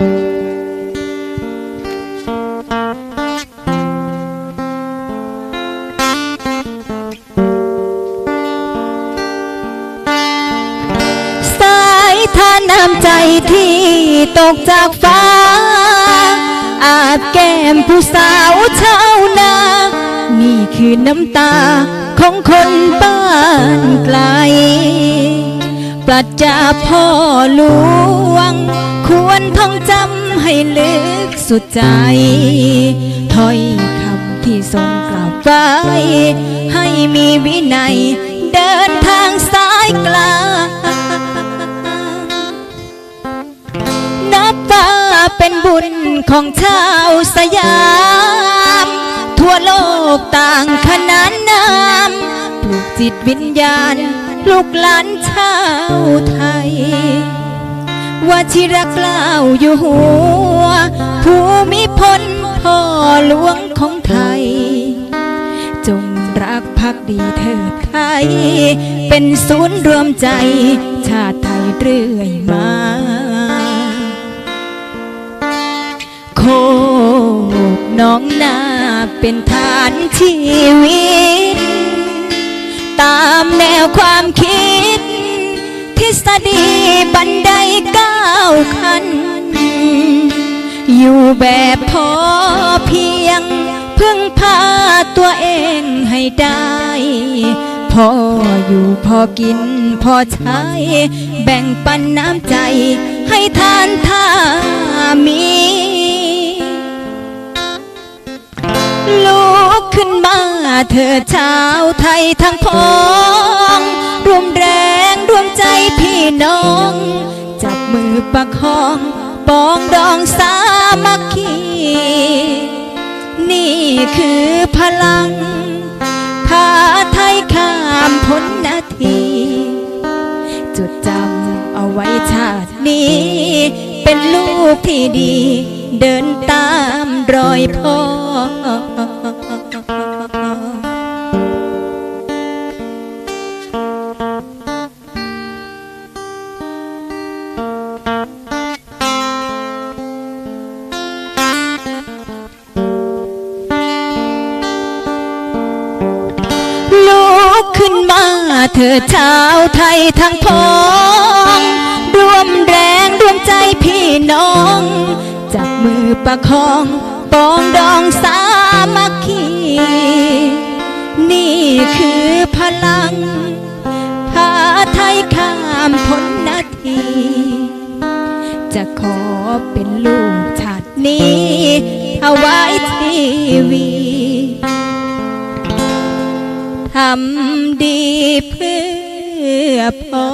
สายทานน้ำใจที่ตกจากฟ้า อาบแก้มผู้สาวชาวนา นี่คือน้ำตาของคนบ้านไกล ปรัชญาพ่อหลวง ควรท่องจำให้ลึกสุดใจ ถ้อยคำที่ทรงกล่าวไว้ให้มีวินัย เดินทางสายกลางนับว่าเป็นบุญของชาวสยาม ทั่วโลกต่างขนานนามปลูกจิตวิญญาณ ลูกหลานชาวไทย ว่าชิรเกล้าอยู่หัว ภูมิพลพ่อหลวงของไทย จงรักภักดีเถิดไทย เป็นศูนย์รวมใจ ชาติไทยเรื่อยมา โคกน้องนาเป็นฐานชีวิต ตามแนวความคิด ทฤษฎีบันได ขัน อยู่แบบพอเพียง พึ่งพาตัวเองให้ได้ พออยู่พอกินพอใช้ แบ่งปันน้ำใจ ให้ทานท่ามีลุกขึ้นมาเธอชาวไทยทั้งพ้อง รวมแรงรวมใจพี่น้อง ประคองปองดองสามัคคี นี่คือพลังพาไทยข้ามพ้นนาที จดจำเอาไว้ชาตินี้ เป็นลูกที่ดี เดินตามรอยพ่อ ขึ้นมาเธอชาวไทยทั้งพ้อง รวมแรงรวมใจพี่น้อง จับมือประคองปองดองสามัคคี นี่คือพลังพาไทยข้ามพ้นนาที จะขอเป็นลูกชาตินี้เอาไว้ทีวีำดีเพื่อพ่อ